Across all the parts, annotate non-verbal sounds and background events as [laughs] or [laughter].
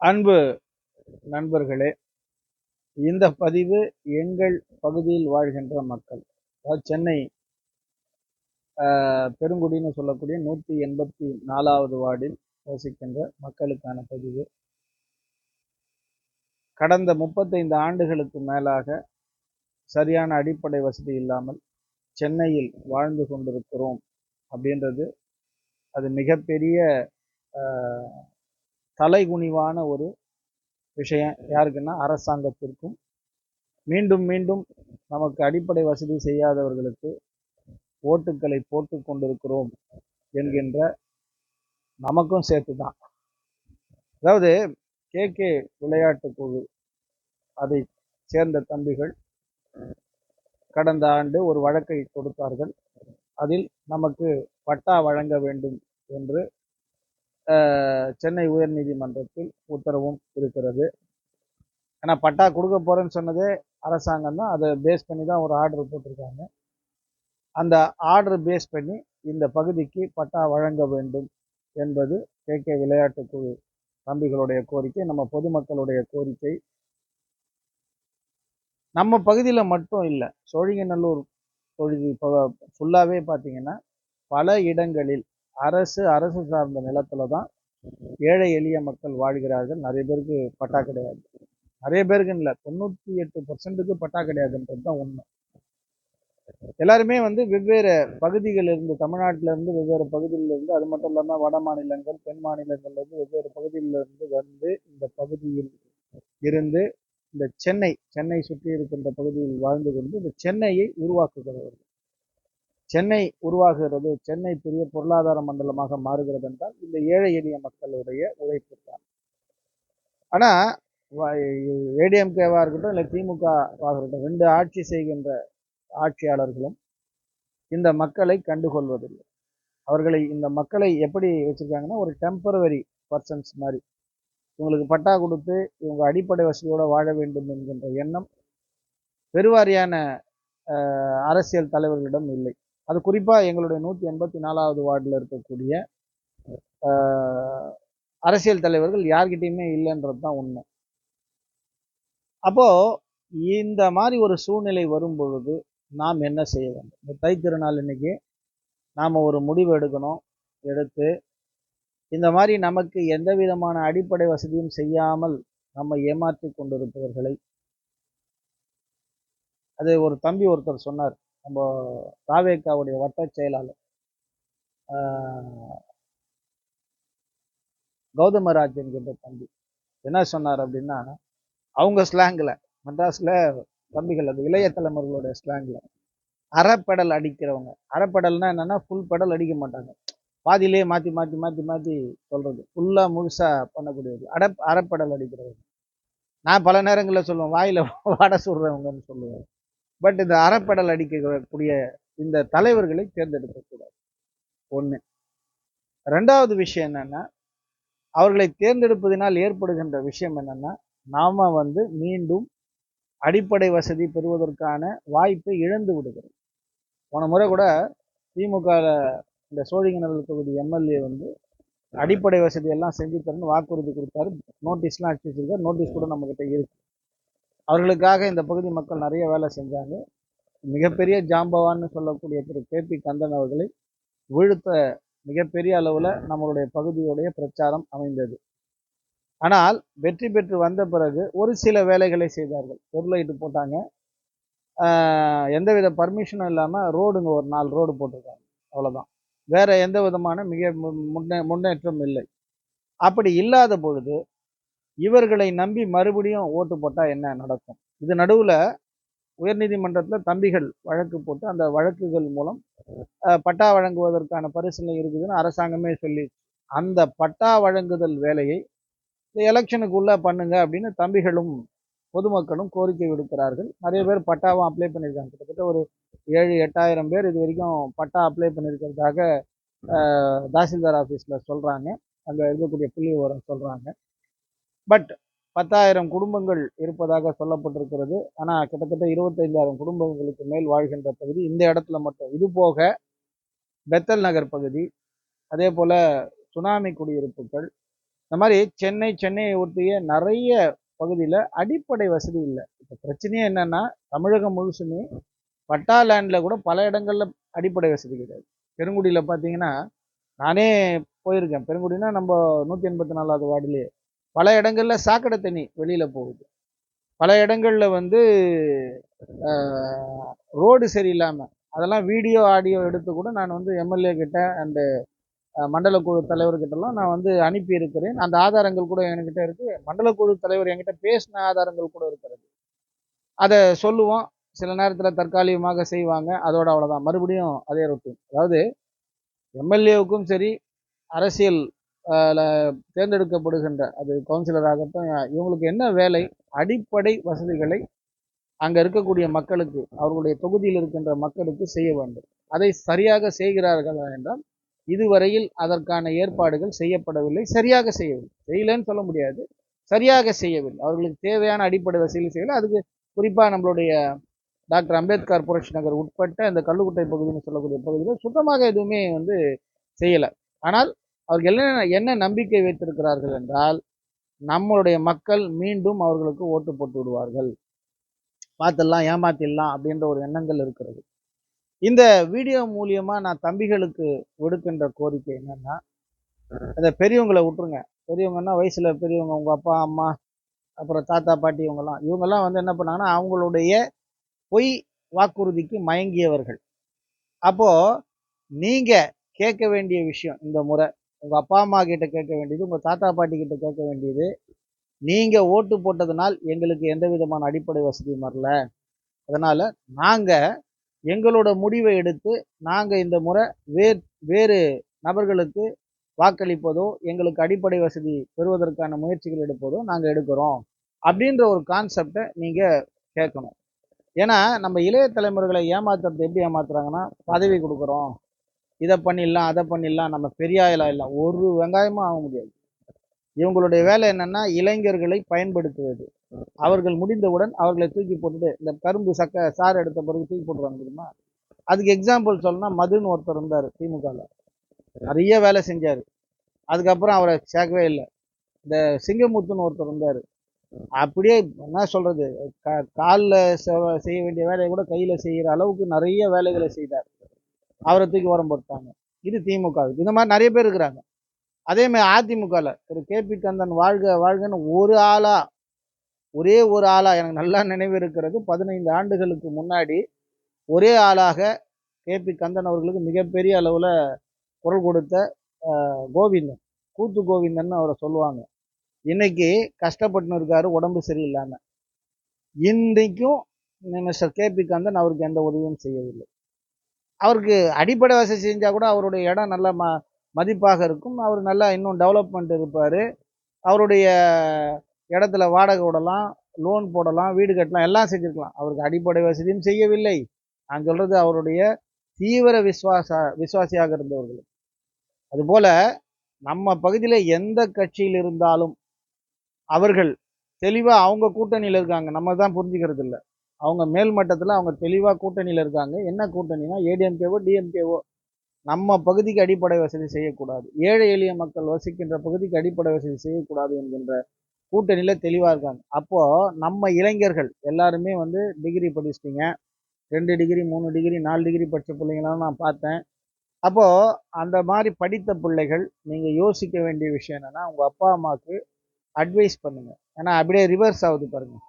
அன்பு நண்பர்களே இந்த பதிவு எங்கள் பகுதியில் வாழ்கின்ற மக்கள். அதாவது சென்னை ஆஹ், பெருங்குடின்னு சொல்லக்கூடிய நூற்றி எண்பத்தி நாலாவது வார்டில் வசிக்கின்ற மக்களுக்கான பதிவு. கடந்த முப்பத்தைந்து ஆண்டுகளுக்கு மேலாக சரியான அடிப்படை வசதி இல்லாமல் சென்னையில் வாழ்ந்து கொண்டிருக்கிறோம் அப்படின்றது அது மிகப்பெரிய தலைகுனிவான ஒரு விஷயம் யாருக்குன்னா அரசாங்கத்திற்கும் மீண்டும் மீண்டும் நமக்கு அடிப்படை வசதி செய்யாதவர்களுக்கு ஓட்டுக்களை போட்டு கொண்டிருக்கிறோம் என்கின்ற நமக்கும் சேர்த்து தான் அதாவது கே. கே. விளையாட்டு குழு அதை சேர்ந்த தம்பிகள் கடந்த ஆண்டு ஒரு வழக்கை கொடுத்தார்கள் அதில் நமக்கு பட்டா வழங்க வேண்டும் என்று சென்னை உயர்நீதிமன்றத்தில் உத்தரவும் இருக்கிறது. ஏன்னா பட்டா கொடுக்க போகிறேன்னு சொன்னதே அரசாங்கம் தான். அதை பேஸ் பண்ணி தான் ஒரு ஆர்டர் போட்டிருக்காங்க. அந்த ஆர்டர் பேஸ் பண்ணி இந்த பகுதிக்கு பட்டா வழங்க வேண்டும் என்பது கே. கே. விளையாட்டு குழு தம்பிகளுடைய கோரிக்கை நம்ம பொதுமக்களுடைய கோரிக்கை. நம்ம பகுதியில் மட்டும் இல்லை சோழிங்கநல்லூர் இப்போ ஃபுல்லாகவே பார்த்தீங்கன்னா பல இடங்களில் அரசு அரசு சார்ந்த நிலத்துல தான் ஏழை எளிய மக்கள் வாழ்கிறார்கள். நிறைய பேருக்கு பட்டா கிடையாது. நிறைய பேருக்கு இல்லை. தொண்ணூற்றி எட்டு பர்சன்ட்டுக்கு பட்டா கிடையாதுன்றது தான் உண்மை. எல்லாருமே வந்து வெவ்வேறு பகுதிகளில் இருந்து வெவ்வேறு பகுதியிலிருந்து அது மட்டும் இல்லாமல் வட மாநிலங்கள் தென் மாநிலங்கள்லேருந்து வெவ்வேறு பகுதியிலிருந்து வந்து இந்த பகுதியில் இருந்து இந்த சென்னை சென்னை சுற்றி இருக்கின்ற பகுதியில் வாழ்ந்து கொண்டு இந்த சென்னையை உருவாக்குகிறவர்கள். சென்னை உருவாகிறது சென்னை பெரிய பொருளாதார மண்டலமாக மாறுகிறது என்றால் இந்த ஏழை எளிய மக்களுடைய உழைப்பு தான் ஆனால் ஏடிஎம்கேவாக இருக்கட்டும் இல்லை திமுகவாக இருக்கட்டும் ரெண்டு ஆட்சி செய்கின்ற ஆட்சியாளர்களும் இந்த மக்களை கண்டுகொள்வதில்லை அவர்களை இந்த மக்களை எப்படி வச்சிருக்காங்கன்னா ஒரு டெம்பரவரி பர்சன்ஸ் மாதிரி இவங்களுக்கு பட்டா கொடுத்து இவங்க அடிப்படை வசதியோடு வாழ வேண்டும் என்கின்ற எண்ணம் பெருவாரியான அரசியல் தலைவர்களிடம் இல்லை அது குறிப்பாக எங்களுடைய நூற்றி எண்பத்தி நாலாவது வார்டில் இருக்கக்கூடிய அரசியல் தலைவர்கள் யார்கிட்டையுமே இல்லைன்றது தான் உண்மை. அப்போது இந்த மாதிரி ஒரு சூழ்நிலை வரும் பொழுது நாம் என்ன செய்ய வேண்டும்? இந்த தை திருநாள் இன்னைக்கு நாம் ஒரு முடிவு எடுக்கணும் எடுத்து இந்த மாதிரி நமக்கு எந்த விதமான அடிப்படை வசதியும் செய்யாமல் நம்ம ஏமாற்றி கொண்டிருப்பவர்களை அது ஒரு தம்பி ஒருத்தர் சொன்னார். நம்ம தாவேக்காவுடைய வட்ட செயலாளர் ஆஹ், கௌதமராஜ் என்கின்ற தம்பி. என்ன சொன்னார் அப்படின்னா அவங்க ஸ்லாங்கில் மெட்ராஸில் தம்பிகள் அது இளைய தலைமுறைகளுடைய ஸ்லாங்கில் அரைப்படல் அடிக்கிறவங்க. அரைப்படல்னா என்னன்னா ஃபுல் படல் அடிக்க மாட்டாங்க. பாதியிலேயே மாற்றி மாற்றி மாற்றி மாற்றி சொல்கிறது ஃபுல்லாக முழுசாக பண்ணக்கூடியது. அட அரைப்படல் அடிக்கிறவங்க. நான் பல நேரங்களில் சொல்லுவேன் வாயில் [laughs] வாட சுடுறவங்கன்னு சொல்லுவேன். பட் இந்த அறப்படல் அடிக்கக்கூடிய இந்த தலைவர்களை தேர்ந்தெடுக்கக்கூடாது. ஒன்று ரெண்டாவது விஷயம் என்னென்னா அவர்களை தேர்ந்தெடுப்பதினால் ஏற்படுகின்ற விஷயம் என்னென்னா நாம் வந்து மீண்டும் அடிப்படை வசதி பெறுவதற்கான வாய்ப்பை இழந்து விடுகிறோம். போன முறை கூட திமுக இந்த சோழிங்கநல்லூர் தொகுதி எம்எல்ஏ வந்து அடிப்படை வசதியெல்லாம் செஞ்சு தரணும்னு வாக்குறுதி கொடுத்தாரு. நோட்டீஸ்லாம் அடிச்சு வச்சிருக்காரு. நோட்டீஸ் கூட நம்மகிட்ட இருக்குது அவர்களுக்காக இந்த பகுதி மக்கள் நிறைய வேலை செஞ்சாங்க. மிகப்பெரிய ஜாம்பவான்னு சொல்லக்கூடிய திரு கே பி கந்தன் அவர்களை வீழ்த்த மிகப்பெரிய அளவில் நம்மளுடைய பகுதியுடைய பிரச்சாரம் அமைந்தது. ஆனால் வெற்றி பெற்று வந்த பிறகு ஒரு சில வேலைகளை செய்தார்கள். பொருளைட்டு போட்டாங்க. எந்தவித பர்மிஷனும் இல்லாமல் ரோடுங்க ஒரு நாலு ரோடு போட்டிருக்காங்க. அவ்வளோதான் வேற எந்த விதமான மிக மு- முன்னே முன்னேற்றம் இல்லை. அப்படி இல்லாத பொழுது இவர்களை நம்பி மறுபடியும் ஓட்டு போட்டால் என்ன நடக்கும்? இது நடுவில் உயர்நீதிமன்றத்தில் தம்பிகள் வழக்கு போட்டு அந்த வழக்குகள் மூலம் பட்டா வழங்குவதற்கான பரிசீலனை இருக்குதுன்னு அரசாங்கமே சொல்லி அந்த பட்டா வழங்குதல் வேலையை இந்த எலெக்ஷனுக்குள்ளே பண்ணுங்க அப்படின்னு தம்பிகளும் பொதுமக்களும் கோரிக்கை விடுக்கிறார்கள். நிறைய பேர் பட்டாவும் அப்ளை பண்ணியிருக்காங்க. கிட்டத்தட்ட ஒரு ஏழு எட்டாயிரம் பேர் இது வரைக்கும் பட்டா அப்ளை பண்ணியிருக்கிறதாக தாசில்தார் ஆஃபீஸில் சொல்கிறாங்க அங்கே இருக்கக்கூடிய புள்ளி விவரம் சொல்கிறாங்க பட் பத்தாயிரம் குடும்பங்கள் இருப்பதாக சொல்லப்பட்டிருக்கிறது. ஆனால் கிட்டத்தட்ட இருபத்தைந்தாயிரம் குடும்பங்களுக்கு மேல் வாழ்கின்ற பகுதி இந்த இடத்துல மட்டும். இது போக பெத்தல் நகர் பகுதி அதே போல் சுனாமி குடியிருப்புகள் இந்த மாதிரி சென்னை சென்னையை ஒட்டிய நிறைய பகுதியில் அடிப்படை வசதி இல்லை. இப்போ பிரச்சனையே என்னென்னா தமிழகம் முழுசுமே பட்டா லேண்டில் கூட பல இடங்களில் அடிப்படை வசதி கிடையாது. பெருங்குடியில் பார்த்தீங்கன்னா நானே போயிருக்கேன். பெருங்குடினா நம்ம நூற்றி எண்பத்தி நாலாவது வார்டுலேயே. பல இடங்களில் சாக்கடை தண்ணி வெளியில் போகுது. பல இடங்களில் வந்து ரோடு சரியில்லாமல் அதெல்லாம் வீடியோ ஆடியோ எடுத்து கூட நான் வந்து எம்எல்ஏ கிட்ட அண்டு மண்டல குழு தலைவர்கிட்டலாம் நான் வந்து அனுப்பி இருக்கிறேன் அந்த ஆதாரங்கள் கூட என்கிட்ட இருக்குது மண்டல குழு தலைவர் என்கிட்ட பேசின ஆதாரங்கள் கூட இருக்கிறது. அதை சொல்லுவோம். சில நேரத்தில் தற்காலிகமாக செய்வாங்க. அதோட அவ்வளோதான் மறுபடியும் அதே ரொட்டீன் அதாவது எம்எல்ஏவுக்கும் சரி அரசியல் தேர்ந்தெடுக்கப்படுகின்ற அது கவுன்சிலராகட்டும் இவங்களுக்கு என்ன வேலை? அடிப்படை வசதிகளை அங்கே இருக்கக்கூடிய மக்களுக்கு அவர்களுடைய தொகுதியில் இருக்கின்ற மக்களுக்கு செய்ய வேண்டும். அதை சரியாக செய்கிறார்களா என்றால் இதுவரையில் அதற்கான ஏற்பாடுகள் செய்யப்படவில்லை சரியாக செய்யவில்லை. செய்யலன்னு சொல்ல முடியாது. சரியாக செய்யவில்லை. அவர்களுக்கு தேவையான அடிப்படை வசதிகள் செய்யலை அதுக்கு குறிப்பாக நம்மளுடைய டாக்டர் அம்பேத்கர் புரட்சி நகர் உட்பட்ட இந்த கல்லுக்குட்டை பகுதின்னு சொல்லக்கூடிய பகுதியில் சுத்தமாக எதுவுமே வந்து செய்யலை. ஆனால் அவர்கள் என்ன என்ன நம்பிக்கை வைத்திருக்கிறார்கள் என்றால் நம்மளுடைய மக்கள் மீண்டும் அவர்களுக்கு ஓட்டு போட்டு விடுவார்கள். பார்த்துடலாம் ஏமாத்திடலாம் அப்படின்ற ஒரு எண்ணங்கள் இருக்கிறது. இந்த வீடியோ மூலியமாக நான் தம்பிகளுக்கு விடுக்கின்ற கோரிக்கை என்னென்னா அந்த பெரியவங்களை விட்டுருங்க. பெரியவங்கன்னா வயசில் பெரியவங்க உங்கள் அப்பா அம்மா அப்புறம் தாத்தா பாட்டி இவங்கெல்லாம் இவங்கெல்லாம் வந்து என்ன பண்ணாங்கன்னா அவங்களுடைய பொய் வாக்குறுதிக்கு மயங்கியவர்கள். அப்போது நீங்கள் கேட்க வேண்டிய விஷயம் இந்த முறை உங்கள் அப்பா அம்மா கிட்ட கேட்க வேண்டியது உங்கள் தாத்தா பாட்டி கிட்ட கேட்க வேண்டியது. நீங்கள் ஓட்டு போட்டதுனால் எங்களுக்கு எந்த விதமான அடிப்படை வசதியும் வரல. அதனால் நாங்கள் எங்களோட முடிவை எடுத்து நாங்கள் இந்த முறை வேறு வேறு நபர்களுக்கு வாக்களிப்பதோ எங்களுக்கு அடிப்படை வசதி பெறுவதற்கான முயற்சிகள் எடுப்பதோ நாங்கள் எடுக்கிறோம். அப்படின்ற ஒரு கான்செப்டை நீங்கள் கேட்கணும். ஏன்னா நம்ம இளைய தலைமுறைகளை ஏமாத்துறது எப்படி ஏமாத்துறாங்கன்னா பதவி கொடுக்குறோம். இதை பண்ணிடலாம் அதை பண்ணிடலாம் நம்ம பெரிய ஆயிலாம் இல்லை. ஒரு வெங்காயமும் ஆக முடியாது. இவங்களுடைய வேலை என்னன்னா இளைஞர்களை பயன்படுத்துவது. அவர்கள் முடிந்தவுடன் அவர்களை தூக்கி போட்டுட்டு இந்த கரும்பு சக்க சாறு எடுத்த பிறகு தூக்கி போட்டுருவாங்க தெரியுமா? அதுக்கு எக்ஸாம்பிள் சொல்லணும்னா மதுன்னு ஒருத்தர் இருந்தார் திமுகவில் நிறைய வேலை செஞ்சார். அதுக்கப்புறம் அவரை சேர்க்கவே இல்லை. இந்த சிங்கமுத்துன்னு ஒருத்தர் இருந்தார். அப்படியே என்ன சொல்கிறது க காலில் செய்ய வேண்டிய வேலையை கூட கையில் செய்கிற அளவுக்கு நிறைய வேலைகளை செய்தார். அவரை தூக்கி உரம் போட்டாங்க. இது திமுக இந்த மாதிரி நிறைய பேர் இருக்கிறாங்க. அதே மாதிரி அதிமுகவில் திரு. கேபி கந்தன் வாழ்க வாழ்கன்னு ஒரு ஆளா ஒரே ஒரு ஆளா எனக்கு நல்லா நினைவு இருக்கிறது பதினைந்து ஆண்டுகளுக்கு முன்னாடி ஒரே ஆளாக கேபி கந்தன் அவர்களுக்கு மிகப்பெரிய அளவில் குரல் கொடுத்த கோவிந்தன் கூத்து கோவிந்தன் அவரை சொல்லுவாங்க. இன்னைக்கு கஷ்டப்பட்டுன்னு இருக்காரு உடம்பு சரியில்லாமல் இன்றைக்கும் மிஸ்டர் கேபி கந்தன் அவருக்கு எந்த உதவியும் செய்யவில்லை. அவருக்கு அடிப்படை வசதி செஞ்சால் கூட அவருடைய இடம் நல்ல ம மதிப்பாக இருக்கும். அவர் நல்லா இன்னும் டெவலப்மெண்ட் இருப்பார். அவருடைய இடத்துல வாடகை விடலாம் லோன் போடலாம் வீடு கட்டலாம் எல்லாம் செஞ்சுருக்கலாம். அவருக்கு அடிப்படை வசதியும் செய்யவில்லை. நான் சொல்கிறது அவருடைய தீவிர விஸ்வாச விசுவாசியாக இருந்தவர்கள். அதுபோல் நம்ம பகுதியில் எந்த கட்சியில் இருந்தாலும் அவர்கள் தெளிவாக அவங்க கூட்டணியில் இருக்காங்க. நம்ம தான் புரிஞ்சுக்கிறது இல்லை அவங்க மேல் மட்டத்தில் அவங்க தெளிவாக கூட்டணியில் இருக்காங்க. என்ன கூட்டணினா ஏடிஎம்கேவோ டிஎம்கேவோ நம்ம பகுதிக்கு அடிப்படை வசதி செய்யக்கூடாது. ஏழை எளிய மக்கள் வசிக்கின்ற பகுதிக்கு அடிப்படை வசதி செய்யக்கூடாது என்கின்ற கூட்டணியில் தெளிவாக இருக்காங்க. அப்போது நம்ம இளைஞர்கள் எல்லாருமே வந்து டிகிரி படிச்சிட்டிங்க. ரெண்டு டிகிரி மூணு டிகிரி நாலு டிகிரி படித்த பிள்ளைங்களாம் நான் பார்த்தேன். அப்போது அந்த மாதிரி படித்த பிள்ளைகள் நீங்கள் யோசிக்க வேண்டிய விஷயம் என்னென்னா உங்கள் அப்பா அம்மாவுக்கு அட்வைஸ் பண்ணுங்கள் ஏன்னா அப்படியே ரிவர்ஸ் ஆகுது பாருங்கள்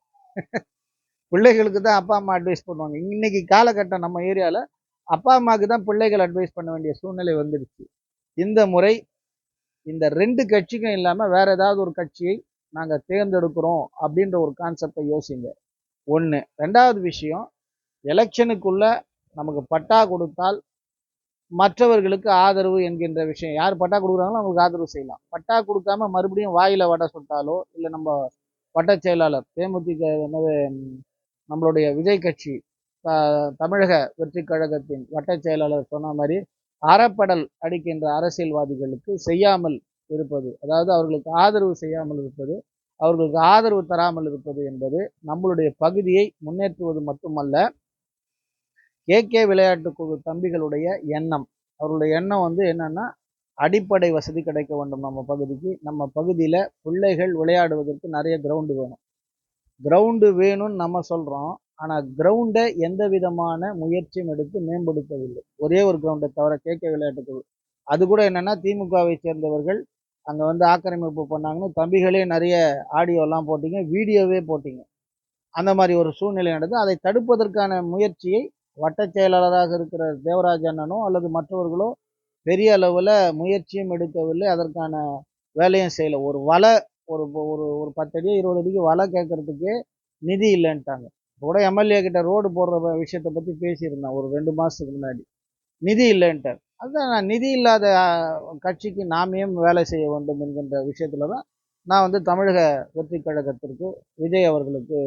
பிள்ளைகளுக்கு தான் அப்பா அம்மா அட்வைஸ் பண்ணுவாங்க. இன்னைக்கு காலகட்டம் நம்ம ஏரியாவில் அப்பா அம்மாவுக்கு தான் பிள்ளைகள் அட்வைஸ் பண்ண வேண்டிய சூழ்நிலை வந்துடுச்சு. இந்த முறை இந்த ரெண்டு கட்சிக்கும் இல்லாமல் வேற ஏதாவது ஒரு கட்சியை நாங்கள் தேர்ந்தெடுக்கிறோம் அப்படின்ற ஒரு கான்செப்டை யோசிங்க. ஒன்று ரெண்டாவது விஷயம் எலெக்ஷனுக்குள்ள நமக்கு பட்டா கொடுத்தால் மற்றவர்களுக்கு ஆதரவு என்கின்ற விஷயம். யார் பட்டா கொடுக்குறாங்களோ அவங்களுக்கு ஆதரவு செய்யலாம். பட்டா கொடுக்காம மறுபடியும் வாயில வடை சுட்டாலோ இல்லை நம்ம வட்ட செயலாளர் தேமுதிக என்னது நம்மளுடைய விஜய் கட்சி தமிழக வெற்றி கழகத்தின் வட்ட செயலாளர் சொன்ன மாதிரி அறப்படல் அடிக்கின்ற அரசியல்வாதிகளுக்கு செய்யாமல் இருப்பது அதாவது அவர்களுக்கு ஆதரவு செய்யாமல் இருப்பது அவர்களுக்கு ஆதரவு தராமல் இருப்பது என்பது நம்மளுடைய பகுதியை முன்னேற்றுவது மட்டுமல்ல கே. கே. விளையாட்டு குழு தம்பிகளுடைய எண்ணம். அவருடைய எண்ணம் வந்து என்னன்னா அடிப்படை வசதி கிடைக்க வேண்டும் நம்ம பகுதிக்கு. நம்ம பகுதியில் பிள்ளைகள் விளையாடுவதற்கு நிறைய கிரவுண்டு வேணும். கிரவுண்டு வேணும்னு நம்ம சொல்கிறோம் ஆனால் கிரவுண்டை எந்த விதமான முயற்சியும் எடுத்து மேம்படுத்தவில்லை. ஒரே ஒரு கிரவுண்டை தவிர கேட்க விளையாட்டுக்குழு அது கூட என்னென்னா திமுகவை சேர்ந்தவர்கள் அங்கே வந்து ஆக்கிரமிப்பு பண்ணாங்கன்னு தம்பிகளே நிறைய ஆடியோலாம் போட்டிங்க வீடியோவே போட்டிங்க. அந்த மாதிரி ஒரு சூழ்நிலை நடந்தது அதை தடுப்பதற்கான முயற்சியை வட்டச் செயலாளராக இருக்கிற தேவராஜ் அண்ணனோ அல்லது மற்றவர்களோ பெரிய அளவில் முயற்சியும் எடுக்கவில்லை அதற்கான வேலையும் செய்யலை. ஒரு வலை ஒரு ஒரு ஒரு பத்து அடி இருபது அடிக்கு வலை கேட்கறதுக்கே நிதி இல்லைன்ட்டாங்க. கூட எம்எல்ஏ கிட்ட ரோடு போடுற விஷயத்தை பற்றி பேசியிருந்தேன் ஒரு ரெண்டு மாதத்துக்கு முன்னாடி. நிதி இல்லைன்ட்டார். அதுதான் நான் நிதி இல்லாத கட்சிக்கு நாம் ஏன் வேலை செய்ய வேண்டும் என்கின்ற விஷயத்தில் தான் நான் வந்து தமிழக வெற்றி கழகத்திற்கு விஜய் அவர்களுக்கு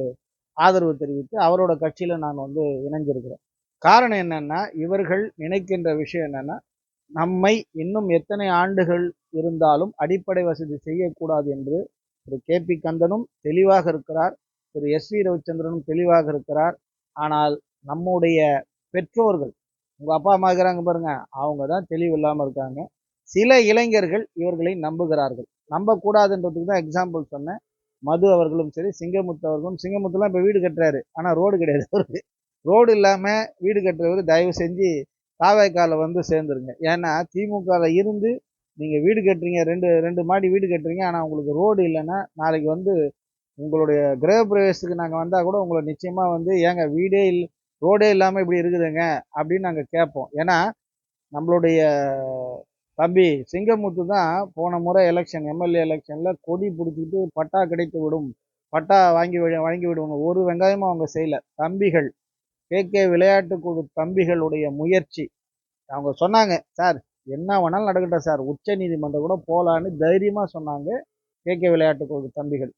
ஆதரவு தெரிவித்து அவரோட கட்சியில் நான் வந்து இணைஞ்சிருக்கிறேன். காரணம் என்னென்னா இவர்கள் நினைக்கின்ற விஷயம் என்னென்னா நம்மை இன்னும் எத்தனை ஆண்டுகள் இருந்தாலும் அடிப்படை வசதி செய்யக்கூடாது என்று திரு கே பி கந்தனும் தெளிவாக இருக்கிறார். திரு எஸ் வி ரவிச்சந்திரனும் தெளிவாக இருக்கிறார். ஆனால் நம்முடைய பெற்றோர்கள் உங்கள் அப்பா அம்மா இருக்கிறாங்க பாருங்க அவங்க தான் தெளிவு இல்லாமல் இருக்காங்க. சில இளைஞர்கள் இவர்களை நம்புகிறார்கள். நம்பக்கூடாதுன்றதுக்கு தான் எக்ஸாம்பிள் சொன்னேன். மது அவர்களும் சரி சிங்கமுத்து அவர்களும் சிங்கமுத்துலாம் இப்போ வீடு கட்டுறாரு. ஆனால் ரோடு கிடையாது அவருக்கு. ரோடு இல்லாமல் வீடு கட்டுறவர் தயவு செஞ்சு காவேக்கால வந்து சேர்ந்துருங்க. ஏன்னா திமுகவில் இருந்து நீங்கள் வீடு கட்டுறீங்க ரெண்டு ரெண்டு மாடி வீடு கட்டுறீங்க ஆனால் உங்களுக்கு ரோடு இல்லைன்னா நாளைக்கு வந்து உங்களுடைய கிரக பிரவேசத்துக்கு நாங்கள் வந்தால் கூட உங்களை நிச்சயமாக வந்து ஏங்க வீடே இல்லை ரோடே இல்லாமல் இப்படி இருக்குதுங்க அப்படின்னு நாங்கள் கேட்போம். ஏன்னா நம்மளுடைய தம்பி சிங்கமுத்து தான் போன முறை எலெக்ஷன் எம்எல்ஏ எலெக்ஷனில் கொடி பிடிச்சிட்டு பட்டா கிடைத்து விடும் பட்டா வாங்கி வழங்கி வாங்கி விடுவாங்க. ஒரு வெங்காயமும் அவங்க செய்யலை. தம்பிகள் கே கே விளையாட்டு குழு தம்பிகளுடைய முயற்சி. அவங்க சொன்னாங்க சார் என்ன வேணாலும் நடக்கட்டும் சார். உச்ச நீதிமன்றம் கூட போகலான்னு தைரியமாக சொன்னாங்க கே கே விளையாட்டு குழு தம்பிகள்.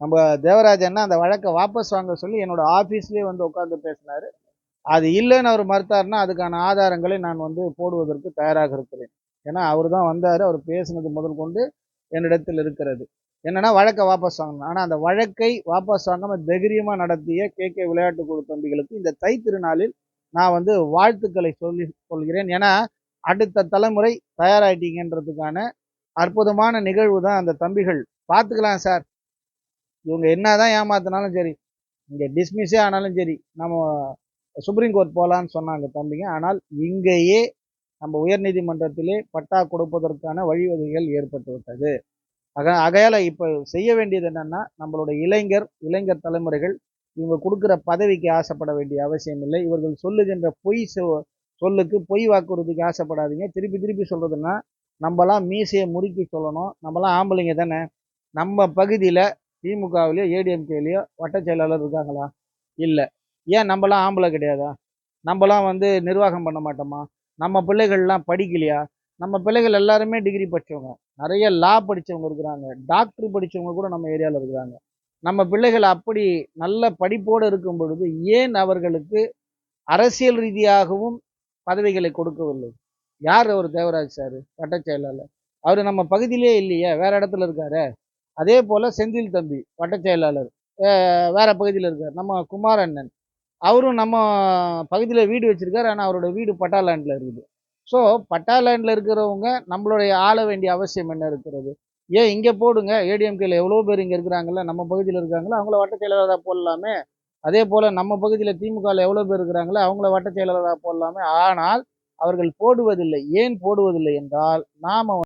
நம்ம தேவராஜன்னா அந்த வழக்கை வாபஸ் வாங்க சொல்லி என்னோட ஆஃபீஸ்லேயே வந்து உட்காந்து பேசினார். அது இல்லைன்னு அவர் மறுத்தார்னா அதுக்கான ஆதாரங்களை நான் வந்து போடுவதற்கு தயாராக இருக்கிறேன். ஏன்னா அவர் தான் வந்தார். அவர் பேசினது முதல் கொண்டு என்னிடத்தில் இருக்கிறது. என்னன்னா வழக்கை வாபஸ் வாங்கணும். ஆனால் அந்த வழக்கை வாபஸ் வாங்காமல் தைரியமாக நடத்திய கே கே விளையாட்டு குழு தம்பிகளுக்கு இந்த தை திருநாளில் நான் வந்து வாழ்த்துக்களை சொல்லி சொல்கிறேன் ஏன்னா அடுத்த தலைமுறை தயாராகிட்டீங்கன்றதுக்கான அற்புதமான நிகழ்வு தான் அந்த தம்பிகள். பார்த்துக்கலாம் சார். இவங்க என்னதான் ஏமாத்தினாலும் சரி இங்கே டிஸ்மிஸே ஆனாலும் சரி நம்ம சுப்ரீம் கோர்ட் போகலான்னு சொன்னாங்க தம்பிங்க. ஆனால் இங்கேயே நம்ம உயர்நீதிமன்றத்திலே பட்டா கொடுப்பதற்கான வழிவகைகள் ஏற்பட்டு விட்டது. ஆக ஆகையால் இப்போ செய்ய வேண்டியது என்னென்னா நம்மளுடைய இளைஞர் இளைஞர் தலைமுறைகள் இவங்க கொடுக்குற பதவிக்கு ஆசைப்பட வேண்டிய அவசியம் இல்லை. இவர்கள் சொல்லுகின்ற பொய் சொல்லுக்கு பொய் வாக்குறுதிக்கு ஆசைப்படாதீங்க. திருப்பி திருப்பி சொல்கிறதுன்னா நம்மலாம் மீசையை முறுக்கி சொல்லணும். நம்மலாம் ஆம்பளைங்க தானே. நம்ம பகுதியில் திமுகவிலையோ ஏடிஎம்கேலையோ வட்ட செயலாளர் இருக்காங்களா? இல்லை. ஏன் நம்மலாம் ஆம்பளை கிடையாதா? நம்மலாம் வந்து நிர்வாகம் பண்ண மாட்டோமா? நம்ம பிள்ளைகள்லாம் படிக்கலையா? நம்ம பிள்ளைகள் எல்லாருமே டிகிரி படித்தவங்க நிறைய லா படித்தவங்க இருக்கிறாங்க. டாக்டர் படித்தவங்க கூட நம்ம ஏரியாவில் இருக்கிறாங்க. நம்ம பிள்ளைகள் அப்படி நல்ல படிப்போடு இருக்கும் பொழுது ஏன் அவர்களுக்கு அரசியல் ரீதியாகவும் பதவிகளை கொடுக்கவில்லை. யார் அவர் தேவராஜ் சார் வட்டச் செயலாளர். அவர் நம்ம பகுதியிலே இல்லையே வேற இடத்துல இருக்காரு. அதே போல் செந்தில் தம்பி வட்ட செயலாளர். வேற பகுதியில் இருக்கார். நம்ம குமார் அண்ணன். அவரும் நம்ம பகுதியில் வீடு வச்சிருக்காரு ஆனால் அவரோட வீடு பட்டா லேண்டில் இருக்குது. ஸோ பட்டா லேண்டில் இருக்கிறவங்க நம்மளுடைய ஆள வேண்டிய அவசியம் என்ன இருக்கிறது? ஏன் இங்கே போடுங்க ஏடிஎம்கேல எவ்வளோ பேர் இங்கே இருக்கிறாங்கள நம்ம பகுதியில் இருக்காங்களோ அவங்கள வட்ட செயலாளராக போடலாமே. அதே போல் நம்ம பகுதியில் திமுகவில் எவ்வளோ பேர் இருக்கிறாங்களோ அவங்கள வட்ட செயலாளராக போடலாமே. ஆனால் அவர்கள் போடுவதில்லை. ஏன் போடுவதில்லை என்றால் நாம்